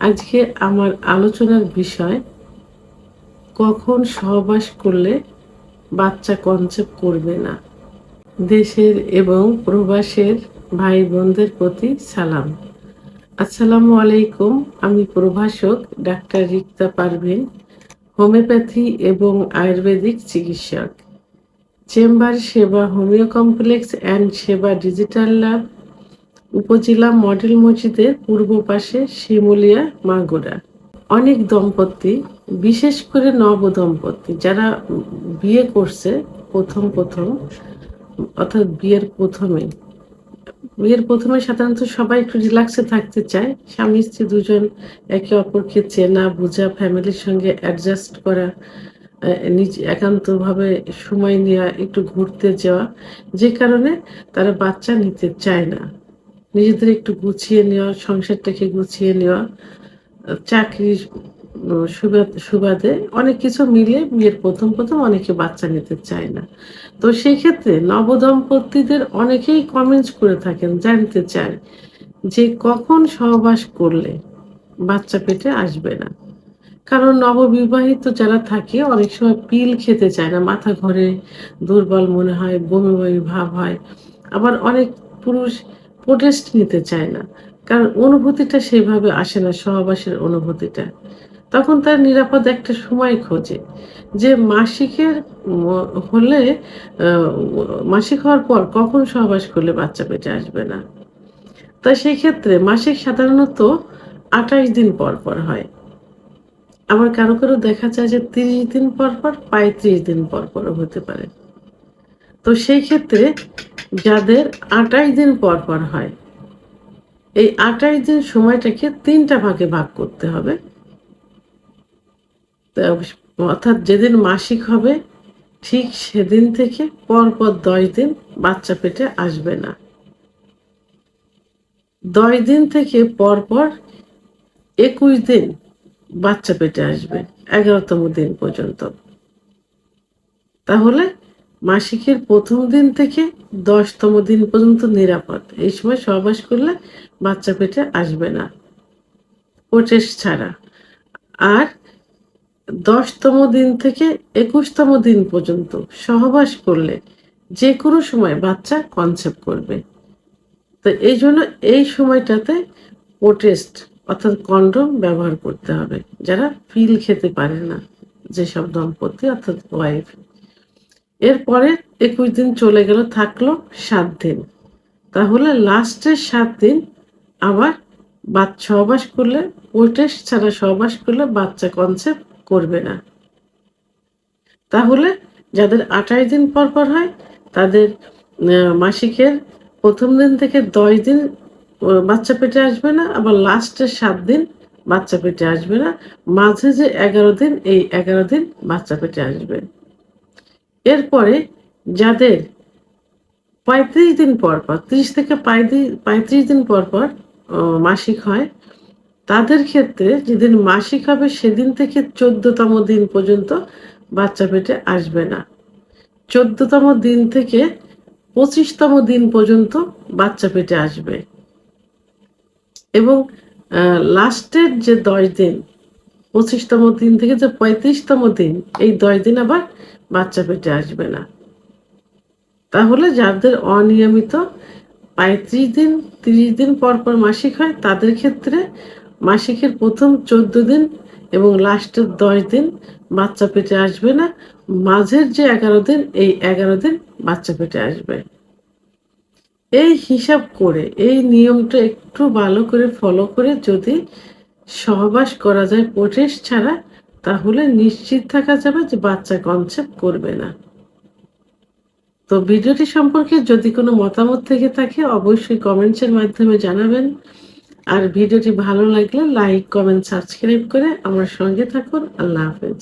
আজকে আমার আলোচনার বিষয়, কখন সহবাস করলে বাচ্চা কনসেপ্ট করবে না? দেশের এবং প্রবাসের ভাই বোনদের প্রতি সালাম। আসসালামু আলাইকুম, আমি প্রভাষক ডাক্তার রিক্তা পারভিন, হোমিওপ্যাথি এবং আয়ুর্বেদিক চিকিৎসক। চেম্বার সেবা, হোমিও কমপ্লেক্স অ্যান্ড সেবা ডিজিটাল ল্যাব উপজেলা মডেল মসজিদের পূর্ব পাশে শিমুলিয়া মাগুরা। অনেক দম্পতি, বিশেষ করে নব দম্পতি, যারা বিয়ে করছে প্রথম প্রথম, অর্থাৎ বিয়ের প্রথমে। বিয়ের প্রথমে সাধারণত সবাই একটু রিল্যাক্সে থাকতে চায়। স্বামী স্ত্রী দুজন একে অপরকে চেনা, বোঝা, ফ্যামিলির সঙ্গে অ্যাডজাস্ট করা নিজ একান্তভাবে সময় নেওয়া, একটু ঘুরতে যাওয়া, যে কারণে তারা বাচ্চা নিতে চায় না। নিজেদের একটু গুছিয়ে নেওয়া, সংসারটাকে গুছিয়ে নেওয়া চাকরি সুবাদে অনেক কিছু মিলে বিয়ের প্রথম প্রথম অনেকে বাচ্চা নিতে চায় না। তো সেই ক্ষেত্রে নবদম্পতিদের অনেকেই কমেন্টস করে থাকেন, জানতে চায় যে কখন সহবাস করলে বাচ্চা পেটে আসবে না। কারণ নববিবাহিত যারা থাকে, অনেক সময় পিল খেতে চায় না, মাথা ঘরে, দুর্বল মনে হয় বমি বমি ভাব হয়। আবার অনেক পুরুষ প্রোটেস্ট নিতে চায় না। কারণ অনুভূতিটা সেভাবে আসে না, সহবাসের অনুভূতিটা। তখন তার নিরাপদ একটা সময় খোঁজে। যে মাসিকের হলে মাসিক হওয়ার পর কখন সহবাস করলে বাচ্চা পেটে আসবে না? তাই সেই ক্ষেত্রে মাসিক সাধারণত আঠাশ দিন পর পর হয়। আবার কারও কারও দেখা যায় যে তিরিশ দিন পর পর, পঁয়ত্রিশ দিন পর পরও হতে পারে। তো সেই ক্ষেত্রে যাদের আঠাশ দিন পর পর হয়, এই আঠাশ দিন সময়টাকে তিনটা ভাগে ভাগ করতে হবে। অর্থাৎ যেদিন মাসিক হবে, ঠিক সেদিন থেকে পরপর দশ দিন বাচ্চা পেটে আসবে না। দশ দিন থেকে পরপর একুশ দিন বাচ্চা পেটে আসবে, এগারোতম দিন পর্যন্ত। তাহলে মাসিকের প্রথম দিন থেকে দশতম দিন পর্যন্ত নিরাপদ। এই সময় সহবাস করলে বাচ্চা পেটে আসবে না। ওটেস ছাড়া। আর দশতম দিন থেকে একুশতম দিন পর্যন্ত সহবাস করলে যে কোনো সময় বাচ্চা কনসেপ্ট করবে। তো এই জন্য এই সময়টাতে পোটেস্ট অর্থাৎ কন্ডম ব্যবহার করতে হবে। যারা পিল খেতে পারে না, যেসব দম্পতি অর্থাৎ ওয়াইফ এরপরে একুশ দিন চলে গেল, থাকল সাত দিন। তাহলে লাস্টের সাত দিন আবার বাচ্চা সহবাস করলে পোটেস্ট ছাড়া সহবাস করলে বাচ্চা কনসেপ্ট করবে না। তাহলে যাদের আঠাশ দিন পর পর হয়, তাদের মাসিকের প্রথম দিন থেকে দশ দিন বাচ্চা পেটে আসবে না, আবার লাস্টের সাত দিন বাচ্চা পেটে আসবে না। মাঝে যে এগারো দিন, এই এগারো দিন বাচ্চা পেটে আসবে। এরপরে যাদের পঁয়ত্রিশ দিন পর পর, ত্রিশ থেকে পঁয়ত্রিশ দিন পর পর মাসিক হয়, তাদের ক্ষেত্রে যেদিন মাসিক হবে সেদিন থেকে চোদ্দতম দিন পর্যন্ত বাচ্চা পেটে আসবে না। চোদ্দতম দিন থেকে পঁচিশতম দিন পর্যন্ত বাচ্চা পেটে আসবে। এবং লাস্টের যে দশ দিন, পঁচিশতম দিন থেকে যে পঁয়ত্রিশতম দিন, এই দশ দিন আবার বাচ্চা পেটে আসবে না। তাহলে যাদের অনিয়মিত পঁয়ত্রিশ দিন, তিরিশ দিন পর পর মাসিক হয়, তাদের ক্ষেত্রে মাসিকের প্রথম চোদ্দ দিন এবং লাস্টের দশ দিন বাচ্চা পেটে আসবে না। মাঝের যে এগারো দিন, এই এগারো দিন বাচ্চা পেটে আসবে। এই হিসাব করে, এই নিয়মটা একটু ভালো করে ফলো করে যদি সহবাস করা যায় পোটেস ছাড়া তাহলে নিশ্চিত থাকা যাবে যে বাচ্চা কনসেপ্ট করবে না। তো ভিডিওটি সম্পর্কে যদি কোনো মতামত থেকে থাকে, অবশ্যই কমেন্টসের মাধ্যমে জানাবেন। আর ভিডিওটি ভালো লাগলে লাইক কমেন্ট সাবস্ক্রাইব করে আমার সঙ্গে থাকুন। আল্লাহ হাফেজ।